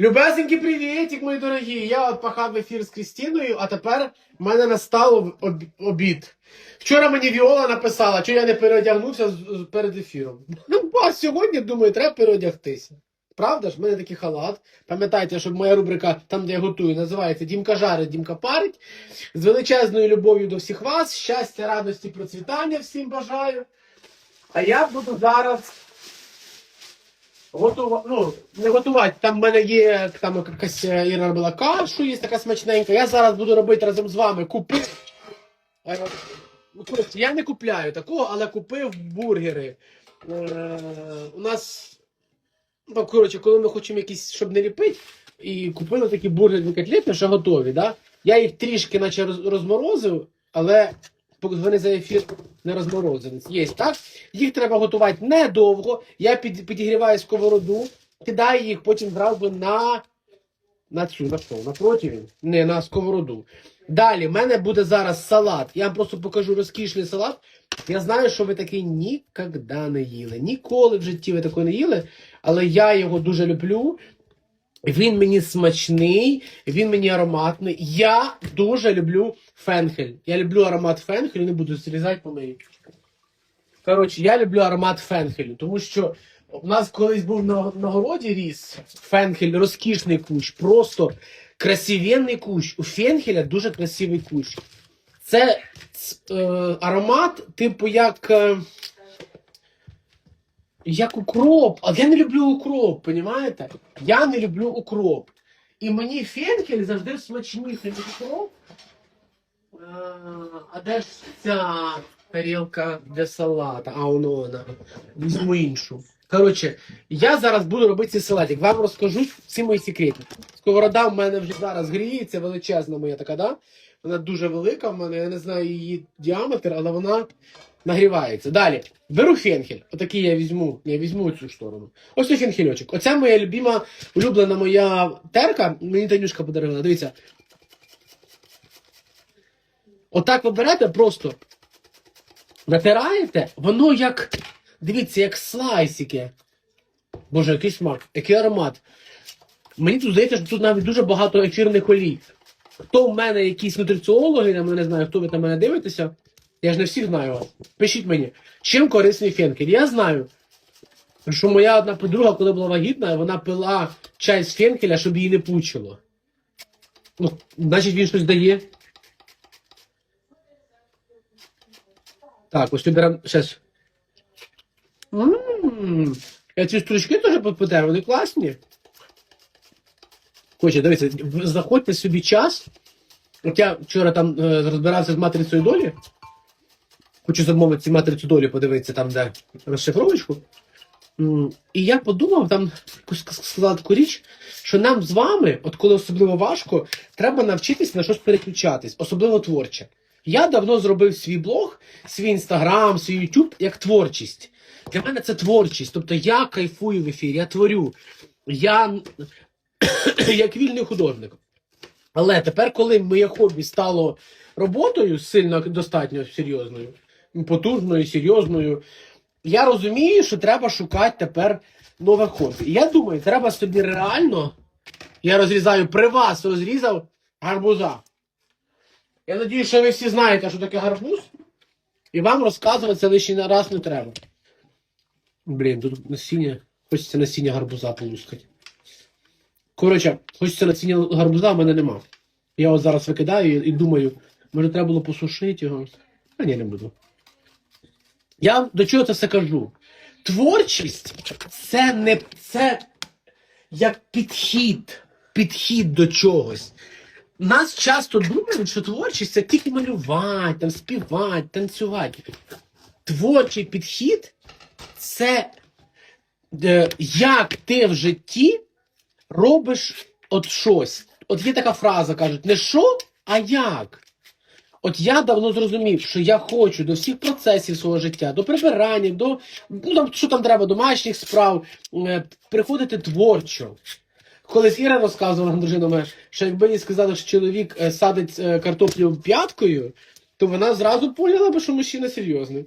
Любесенький привітик, мої дорогі. Я от пахав ефір з Крістіною, а тепер в мене настав обід. Вчора мені Віола написала, що я не переодягнувся перед ефіром. Ну, а сьогодні, думаю, треба переодягтися. Правда ж, в мене такий халат. Пам'ятайте, що моя рубрика, там, де я готую, називається Дімка жарить, Дімка парить. З величезною любов'ю до всіх вас. Щастя, радості, процвітання всім бажаю. А я буду зараз готувати, ну, не готувати. Там в мене є там якась е, Іра робила кашу, є така смачненька. Я зараз буду робити разом з вами. Купив. Е, ну, Я не купляю такого, але купив бургери. Е, у нас, ну, коротше, коли ми хочемо якісь, щоб не ліпити, і купили такі бургерні котлети, вже готові. Да? Я їх трішки наче розморозив, але поки вони за ефір не розморозені. Є, так? Їх треба готувати недовго. Я під, підігріваю сковороду, кидаю їх потім зразу на, на цю, на що? На противень? Не, на сковороду. Далі, в мене буде зараз салат. Я вам просто покажу розкішний салат. Я знаю, що ви такий ніколи не їли. Ніколи в житті ви такого не їли, але я його дуже люблю. Він мені смачний, він мені ароматний. Я дуже люблю фенхель. Я люблю аромат фенхелю, не буду зрізати по неї. Коротше, я люблю аромат фенхелю, тому що у нас колись був на, на городі ріс фенхель, розкішний кущ, просто красивенний кущ. У фенхеля дуже красивий кущ. Це е, аромат, типу, як. Е, як укроп. А я не люблю укроп, понімаєте? Я не люблю укроп. І мені фенхель завжди смачніший, ніж укроп. Е, А де ж ця тарілка для салата? А воно вона. Візьму іншу. Коротше, я зараз буду робити цей салатик. Вам розкажу всі мої секрети. Сковорода в мене вже зараз гріється, величезна моя така, да? Вона дуже велика в мене, я не знаю її діаметр, але вона нагрівається. Далі. Беру фенхель. Отакий я візьму. Я візьму цю сторону. Ось цей фенхельочок. Оце моя любима, улюблена моя терка. Мені Танюшка подарила. Дивіться. Отак ви берете просто. Натираєте, воно як. Дивіться, як слайсики. Боже, який смак, який аромат. Мені тут здається, що тут навіть дуже багато ефірних олій. Хто в мене якісь нутриціологи, я не знаю, хто ви на мене дивитеся. Я ж не всіх знаю вас. Пишіть мені, чим корисний фенкель. Я знаю, що моя одна подруга, коли була вагітна, вона пила чай з фенкеля, щоб її не пучило. Ну, значить він щось дає. Так, ось беремо. Ммм. Я ці стручки теж попитаю, вони класні. Хоче, дивіться, ви знаходьте собі час. От я вчора там е, розбирався з матрицею долі. Хочу замовити матрицю долі, подивитися там, де розшифровочку. І я подумав, там сказала таку річ, що нам з вами, от коли особливо важко, треба навчитись на щось переключатись, особливо творче. Я давно зробив свій блог, свій інстаграм, свій ютуб як творчість. Для мене це творчість. Тобто я кайфую в ефірі, я творю. Я як вільний художник. Але тепер, коли моє хобі стало роботою сильно достатньо серйозною, потужною, серйозною, я розумію, що треба шукати тепер нове хобі. І я думаю, треба собі реально. Я розрізаю при вас розрізав гарбуза. Я надію, що ви всі знаєте, що таке гарбуз, і вам розказувати це лише раз не треба. Блін, тут насіння. Хочеться насіння гарбуза полускати. Коротше, хочеться насіння гарбуза, в мене нема. Я от зараз викидаю і думаю, може треба було посушити його. А ні, не буду. Я вам до чого це все кажу? Творчість це не це як підхід, підхід до чогось. Нас часто думають, що творчість це тільки малювати, там, співати, танцювати. Творчий підхід це е, як ти в житті робиш от щось. От є така фраза, кажуть, не що, а як. От я давно зрозумів, що я хочу до всіх процесів свого життя, до прибирання, до ну, там, що там треба, домашніх справ, е, приходити творчо. Колись Іра розказувала дружина моя, що якби їй сказали, що чоловік е, садить е, картоплю п'яткою, то вона зразу поняла би, що мужчина серйозний.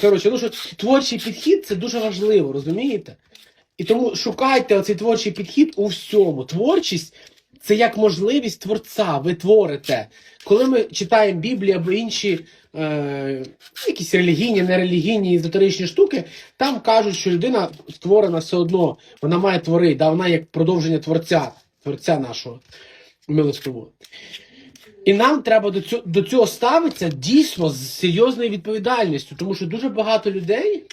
Коротше, ну що творчий підхід це дуже важливо, розумієте? І тому шукайте оцей творчий підхід у всьому. Творчість це як можливість творця. Ви творите. Коли ми читаємо Біблію або інші е, якісь релігійні, нерелігійні, езотеричні штуки, там кажуть, що людина створена все одно, вона має творити, да, вона як продовження творця, творця нашого милостивого. І нам треба до цього, до цього ставитися дійсно з серйозною відповідальністю, тому що дуже багато людей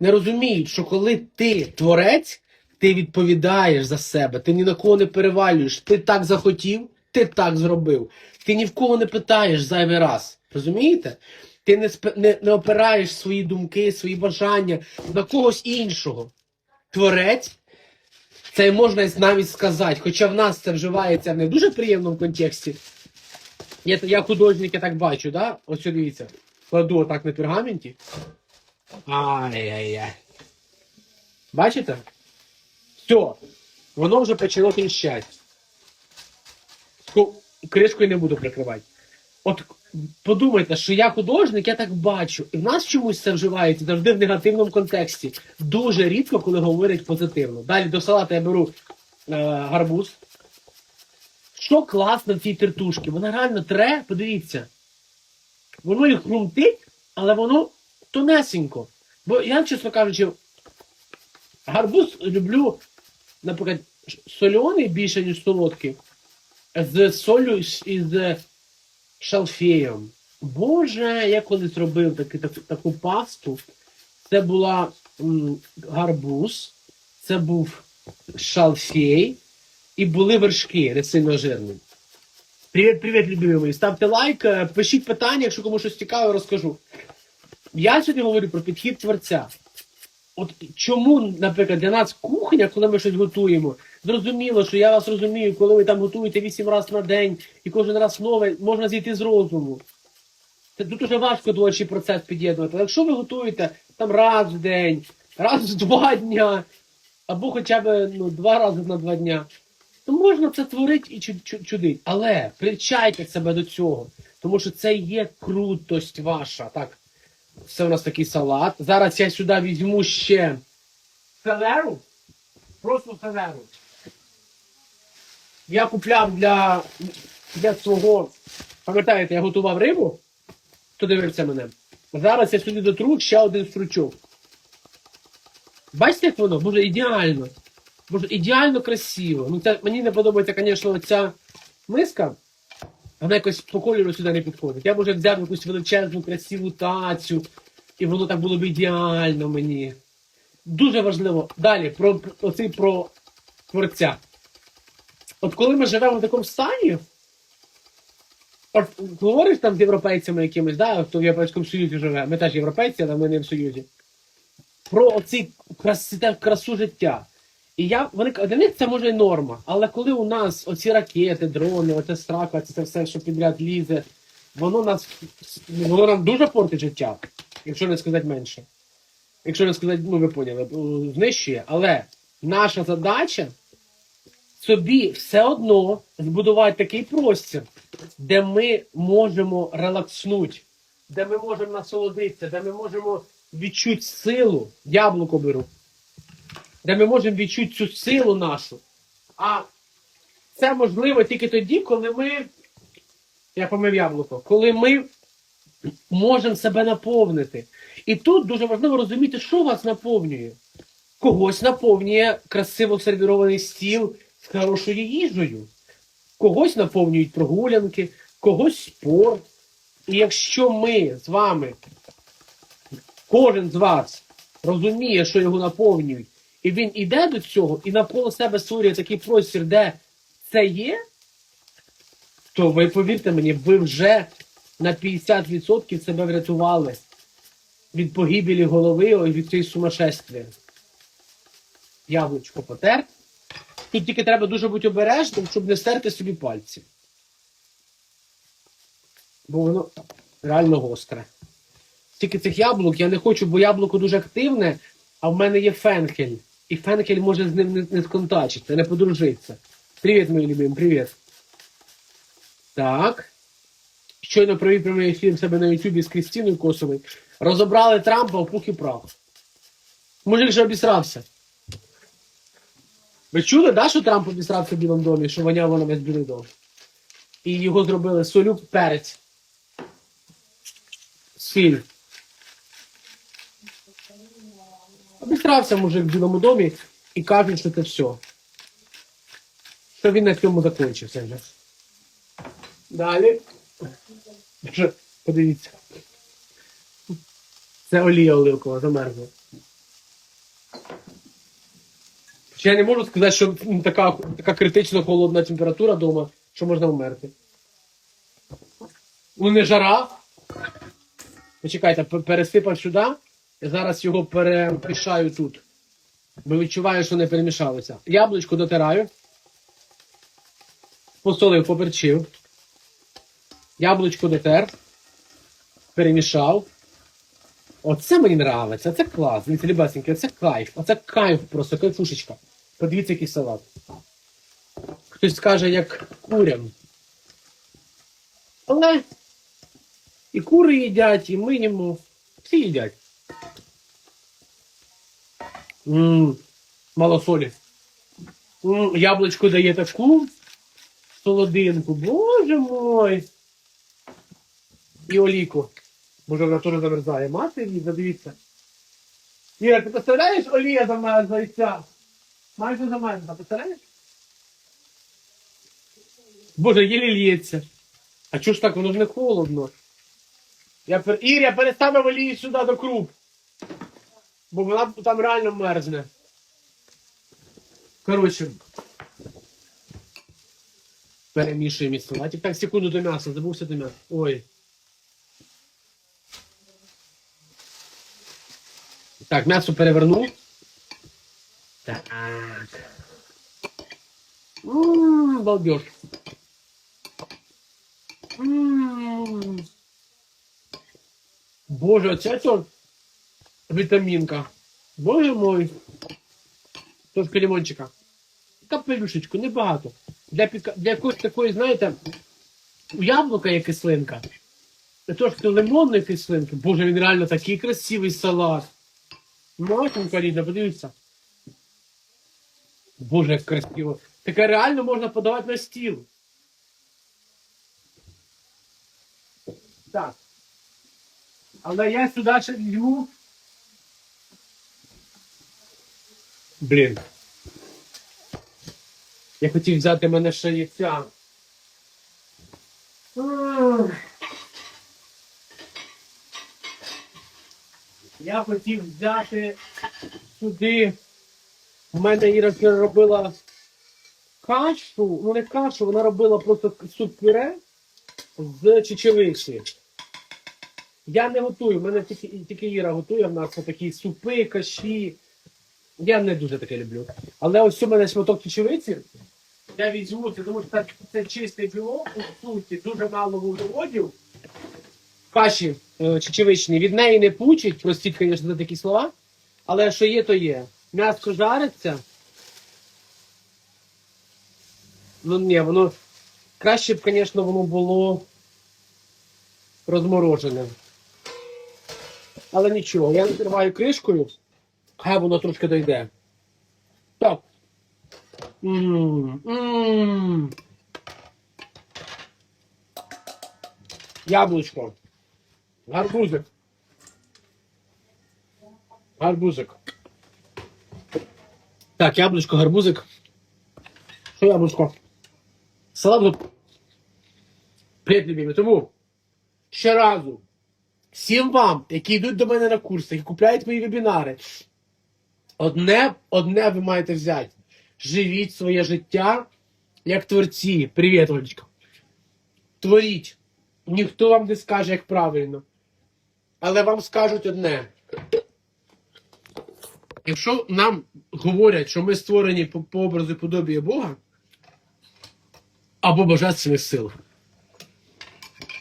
не розуміють, що коли ти творець, ти відповідаєш за себе, ти ні на кого не перевалюєш, ти так захотів, ти так зробив. Ти ні в кого не питаєш зайвий раз. Розумієте? Ти не, спе- не, не опираєш свої думки, свої бажання на когось іншого. Творець, це можна навіть сказати, хоча в нас це вживається в не дуже приємному контексті. Я, я художник, я так бачу, да? Ось дивіться. Кладу отак на пергаменті. Ай-яй-яй. Бачите? Все. Воно вже почало тріщати. Кришкою не буду прикривати. От подумайте, що я художник, я так бачу. І в нас чомусь це вживається завжди в негативному контексті. Дуже рідко, коли говорять позитивно. Далі до салата я беру е, гарбуз. Що класно в цій тертушці? Вона реально тре, подивіться. Воно і хрумтить, але воно тонесенько. Бо я, чесно кажучи, гарбуз люблю, наприклад, соляний більше, ніж солодкий, з солью і з шалфеєм. Боже, я колись робив таки, таку, таку пасту. Це була м, гарбуз, це був шалфей і були вершки не сильно жирні. Привіт, привіт, любимі мої. Ставте лайк, е, пишіть питання, якщо комусь щось цікаве, розкажу. Я сьогодні говорю про підхід творця. От чому, наприклад, для нас кухня, коли ми щось готуємо, зрозуміло, що я вас розумію, коли ви там готуєте 8 разів на день і кожен раз нове, можна зійти з розуму. Це тут дуже важко творчий процес під'єднувати. Але якщо ви готуєте там раз в день, раз в два дня, або хоча б ну, два рази на два дня, то можна це творити і чу- чу- чудить. Але привчайте себе до цього, тому що це є крутость ваша. Так, це у нас такий салат. Зараз я сюди візьму ще селеру. Просто селеру. Я купляв для, для свого. Пам'ятаєте, я готував рибу. Хто дивився мене? Зараз я сюди дотру ще один стручок. Бачите, як воно? Боже, ідеально. Боже, ідеально красиво. Ну, це, мені не подобається, звісно, ця миска. Вона якось по сюди не підходить. Я б вже взяв якусь величезну, красиву тацю, і воно так було б ідеально мені. Дуже важливо. Далі, про, про, оцей про творця. От коли ми живемо в такому стані, от говориш там з європейцями якимись, да, хто в Європейському Союзі живе, ми теж європейці, але ми не в Союзі. Про оці красу життя. І я, вони, для них це може норма. Але коли у нас оці ракети, дрони, оце страх, оце це все, що підряд лізе, воно нас воно нам дуже портить життя, якщо не сказати менше. Якщо не сказати, ну ви поняли, знищує. Але наша задача собі все одно збудувати такий простір, де ми можемо релакснути, де ми можемо насолодитися, де ми можемо відчути силу. Яблуко беру де ми можемо відчути цю силу нашу. А це можливо тільки тоді, коли ми, я помив яблуко, коли ми можемо себе наповнити. І тут дуже важливо розуміти, що вас наповнює. Когось наповнює красиво сервірований стіл з хорошою їжею. Когось наповнюють прогулянки, когось спорт. І якщо ми з вами, кожен з вас розуміє, що його наповнюють, і він іде до цього, і навколо себе створює такий простір, де це є, то ви повірте мені, ви вже на 50% себе врятували від погибелі голови і від цієї сумасшествия. Яблучко потер. Тут тільки треба дуже бути обережним, щоб не стерти собі пальці. Бо воно реально гостре. Тільки цих яблук я не хочу, бо яблуко дуже активне, а в мене є фенхель. І фенхель може з ним не, не сконтачитися, не подружитися. Привіт, мої любимі, привіт. Так. Щойно провів прямий ефір себе на Ютубі з Крістіною Косовою. Розібрали Трампа в пух і прах. Мужик же обісрався. Ви чули, да, що Трамп обісрався в Білому домі, що воняв воно весь білий дом? І його зробили солюк перець. Сіль. Обісрався мужик в Білому домі і кажуть, що це все. Що він на цьому закінчився вже. Далі. Подивіться. Це олія оливкова, замерзла. Я не можу сказати, що така, така критично холодна температура вдома, що можна вмерти. Ну не жара. Почекайте, пересипав сюди. Я зараз його перемішаю тут. Бо відчуваю, що не перемішалося. Яблучко дотираю. Посолив, поперчив. Яблучко дотер. Перемішав. Оце мені нравиться, це клас. Дивіться, любесеньки, це кайф. Оце кайф просто, кайфушечка. Подивіться, який салат. Хтось скаже, як курям. Але і кури їдять, і ми. Всі їдять. Ммм, мало солі. М, яблучко дає таку солодинку. Боже мой. І олійку. Може вона теж замерзає. Матері, задивіться. Іра, ти представляєш, олія ця? Майже замерзла, представляєш? Боже, єлі лється. А чого ж так, воно ж не холодно. Я пер... Іря, переставив олію сюди до круп. Бо вона там реально мерзне. Коротше. Перемішуємо із салатик. Так, секунду до м'яса, забувся до м'яса. Ой. Так, м'ясо перевернув. Так. Ммм, балдеж. Ммм. Боже, оце то вітамінка. Боже мой. Трошки лимончика. Капелюшечку, небагато. Для, піка... Для якоїсь такої, знаєте, у яблука є кислинка. Трошки лимонної кислинки. Боже, він реально такий красивий салат. Матінка рідна, подивіться. Боже, як красиво. Таке реально можна подавати на стіл. Так. Але я сюди ще. Блін. Я хотів взяти мене ще яйця. Я хотів взяти сюди. У мене Іра робила кашу, ну не кашу, вона робила просто суп пюре з чечевиці. Я не готую, в мене тільки, тільки Іра готує в нас такі супи, каші. Я не дуже таке люблю. Але ось у мене шматок чечевиці. Я візьму це, тому що це, це чистий білок, у суті, дуже мало вуглеводів. Каші е, чечевичні від неї не пучить, простіть, звісно, за такі слова. Але що є, то є. М'ясо жариться. Ну ні, воно краще б, звісно, воно було розморожене. Але нічого, я накриваю кришкою, хай воно трошки дойде. Так. Мм, мм. Яблучко. Гарбузик. Гарбузик. Так, яблучко, гарбузик. Що яблучко? Салат. Привіт. Тому ще разу всім вам, які йдуть до мене на курси, які купляють мої вебінари, одне, одне ви маєте взяти. Живіть своє життя як творці. Привіт, Олечка. Творіть. Ніхто вам не скаже, як правильно. Але вам скажуть одне. Якщо нам говорять, що ми створені по, по образу і подобію Бога або божественних сил,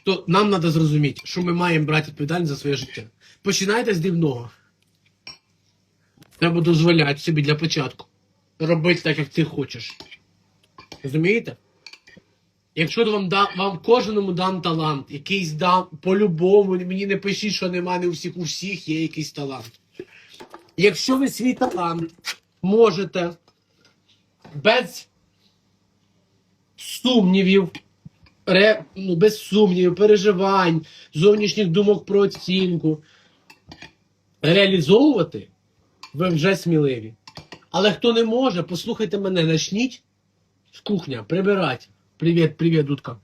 то нам треба зрозуміти, що ми маємо брати відповідальність за своє життя. Починайте з дрібного. Треба дозволяти собі для початку робити так, як ти хочеш. Розумієте? Якщо вам да, вам кожному дан талант, якийсь дам по-любому, мені не пишіть, що нема не у всіх, у всіх є якийсь талант. Якщо ви свій талант можете без сумнівів, ре, ну, без сумнівів, переживань, зовнішніх думок про оцінку. Реалізовувати ви вже сміливі. Але хто не може, послухайте мене, начніть з кухня прибирати. Привіт, привіт, Дудка.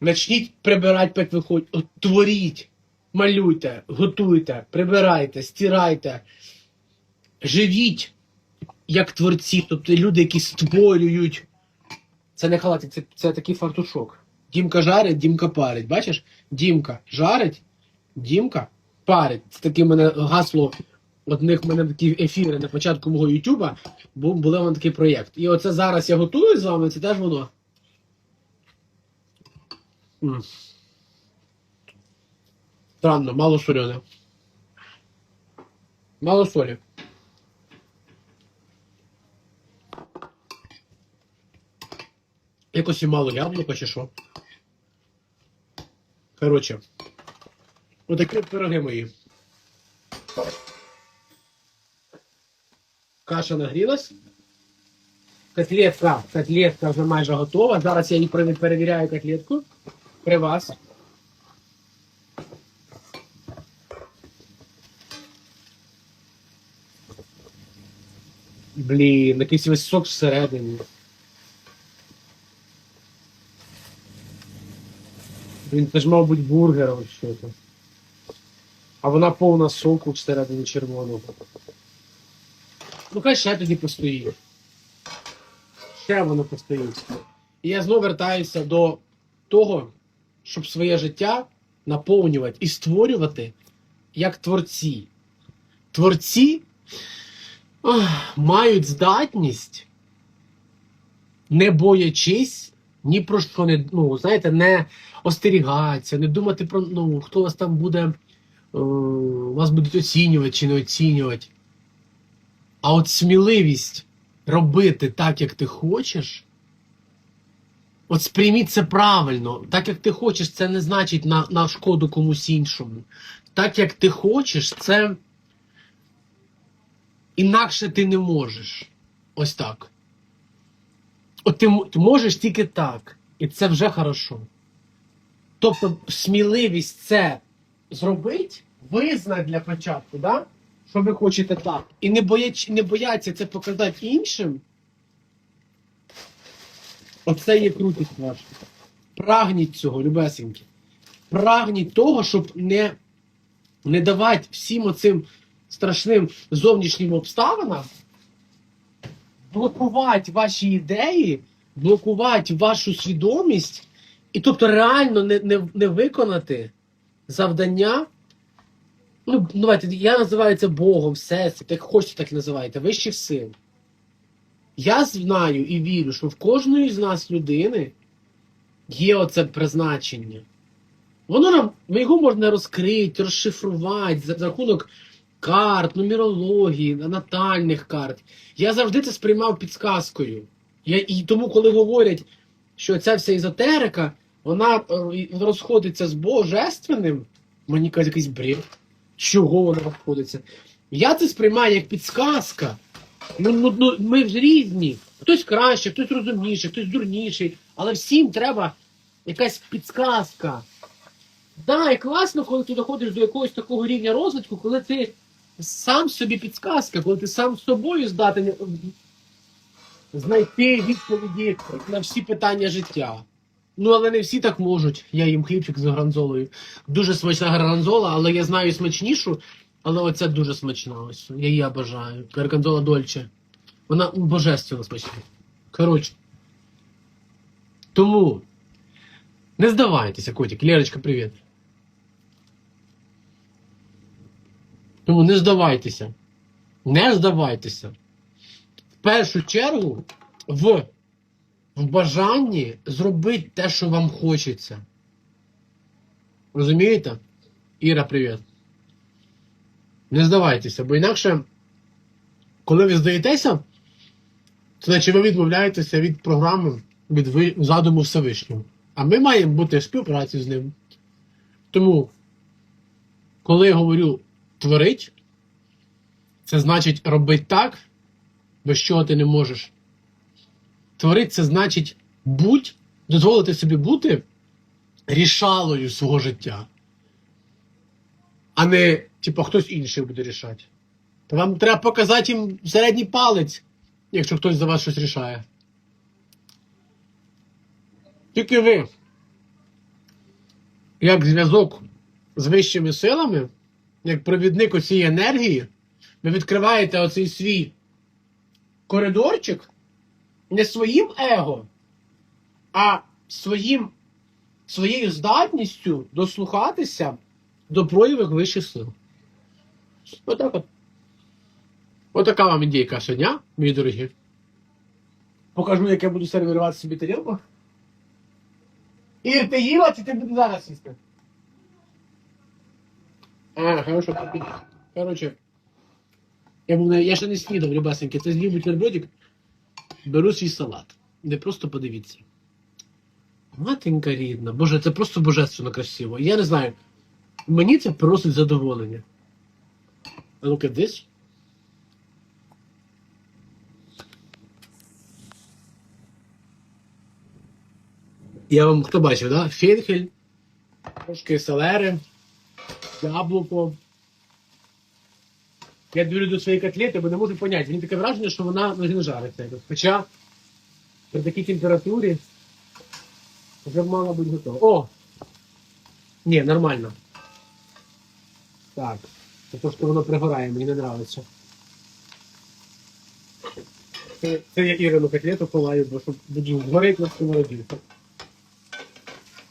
Начніть прибирати, як виходить. От, творіть, малюйте, готуйте, прибирайте, стирайте. Живіть як творці, тобто люди, які створюють. Це не халатик, це, це такий фартушок. Дімка жарить, Дімка парить. Бачиш? Дімка жарить, Дімка парить. Це таке мене гасло. Одних в мене такі ефіри на початку мого Ютуба, був були в мене такий проєкт. І оце зараз я готую з вами, це теж воно. Странно, мало солене. Мало солі. Якось і мало яблука чи що. Коротше. Отакі пироги мої. Каша нагрілась. Котлетка, котлетка вже майже готова. Зараз я її перевіряю котлетку при вас. Блін, якийсь весь сок всередині. Він це ж, мабуть, бургер ось що то. А вона повна соку всередині червоного. Ну хай ще тоді постоїть. Ще воно постоїть. І я знову вертаюся до того, щоб своє життя наповнювати і створювати як творці. Творці ах, мають здатність, не боячись ні про що не, ну, знаєте, не остерігатися, не думати про ну, хто вас там буде, е, вас будуть оцінювати чи не оцінювати. А от сміливість робити так, як ти хочеш. От сприйміть це правильно. Так як ти хочеш, це не значить на, на шкоду комусь іншому. Так як ти хочеш, це інакше ти не можеш. Ось так. От ти, можеш тільки так. І це вже хорошо. Тобто, сміливість це зробити, визнати для початку, да? Що ви хочете так. І не, бояч, не бояться це показати іншим. Оце є крутість ваша. Прагніть цього, любесенькі. Прагніть того, щоб не, не давати всім оцим страшним зовнішнім обставинам блокувати ваші ідеї, блокувати вашу свідомість, і тобто реально не, не, не виконати завдання. Ну, давайте, я називаю це Богом, Всесвіт, як хочете, так і називайте, вищих сил. Я знаю і вірю, що в кожної з нас людини є оце призначення. Воно нам, його можна розкрити, розшифрувати за, рахунок карт, нумерології, натальних карт. Я завжди це сприймав підсказкою. Я, і тому, коли говорять, що ця вся езотерика, вона е, розходиться з божественним, мені кажуть, якийсь бред. Чого вона розходиться? Я це сприймаю як підсказка. Ну, ну, ну, ми різні. Хтось краще, хтось розумніший, хтось дурніший, але всім треба якась підсказка. Да, і класно, коли ти доходиш до якогось такого рівня розвитку, коли ти сам собі підсказка, коли ти сам з собою здатен знайти відповіді на всі питання життя. Ну, але не всі так можуть. Я їм хлібчик з гранзолою. Дуже смачна гранзола, але я знаю смачнішу, але оця дуже смачна. Ось. Я її обожаю. Гарганзола Дольче. Вона божественно смачна. Коротше. Тому не здавайтеся, котик. Лерочка, привіт. Тому не здавайтеся. Не здавайтеся. В першу чергу в, в бажанні зробити те, що вам хочеться. Розумієте? Іра, привіт. Не здавайтеся, бо інакше, коли ви здаєтеся, то значить ви відмовляєтеся від програми, від задуму Всевишнього. А ми маємо бути в співпраці з ним. Тому, коли я говорю творить, це значить робити так, без чого ти не можеш Творити це значить будь, дозволити собі бути рішалою свого життя. А не, типу, хтось інший буде рішати. То вам треба показати їм середній палець, якщо хтось за вас щось рішає. Тільки ви, як зв'язок з вищими силами, як провідник оцієї енергії, ви відкриваєте оцей свій коридорчик не своїм его, а своїм, своєю здатністю дослухатися до проявів вищих сил. Отак от. Отака вам ідейка сьогодні, мої дорогі. Покажу, як я буду сервірувати собі тарілку. Ір, ти їла, чи ти будеш зараз їсти? А, хорошо. Короче, я, був, на- я ще не снідав, любесеньки. Це з'їв бутербродик, беру свій салат. Де просто подивіться. Матенька рідна, боже, це просто божественно красиво. Я не знаю. Мені це просить задоволення. А ну-ка, десь. Я вам хто бачив, да? Фінхель, трошки селери, яблуко. Я дивлюсь до своєї котлети, бо не можу поняти. Мені таке враження, що вона не жариться. Хоча при такій температурі вже мала бути готова. О! Ні, нормально. Так. Це то, що воно пригорає, мені не подобається. Це, це я Ірину котлету ховаю, бо щоб буду згорить на сковороді.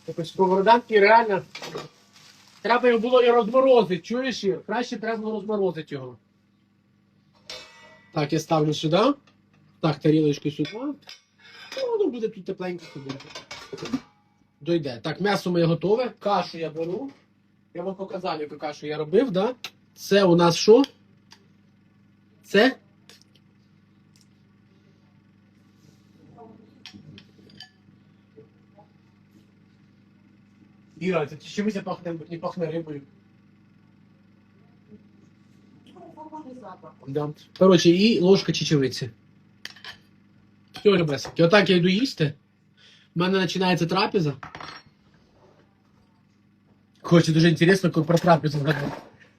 Якось сковороданки реально. Треба його було і розморозити, чуєш? Ір? Краще треба було розморозити його. Так, я ставлю сюди. Так, тарілочку сюди. Ну, воно буде тут тепленько собі. Дойде. Так, м'ясо моє готове. Кашу я беру. Я вам показав, яку кашу я робив, да? Це у нас що? Це? Іра, це чимось пахне, не пахне рибою. Да. Коротше, і ложка чечевиці. Все, ребесики, отак я йду їсти. У мене починається трапеза. Хоче дуже коли про трапезу згадати.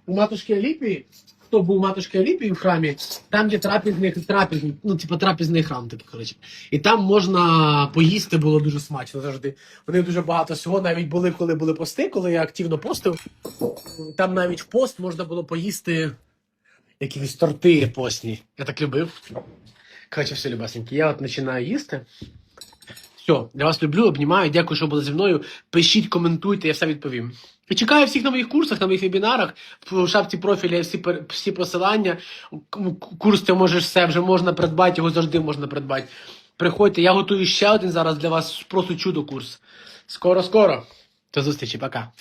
У матушки Аліпії, хто був у матушки Аліпії в храмі, там є трапезний, трапезний, ну, типу трапезний храм такий, коротше. І там можна поїсти було дуже смачно завжди. Вони дуже багато всього, навіть були, коли були пости, коли я активно постив. Там навіть в пост можна було поїсти якісь торти постні. Я так любив. Коротше, все, любасенькі, я от починаю їсти. Все, я вас люблю, обнімаю, дякую, що були зі мною. Пишіть, коментуйте, я все відповім. І чекаю всіх на моїх курсах, на моїх вебінарах. В шапці профіля всі, всі посилання. Курс ти можеш все, вже можна придбати, його завжди можна придбати. Приходьте, я готую ще один зараз для вас просто чудо курс. Скоро-скоро. До зустрічі, пока.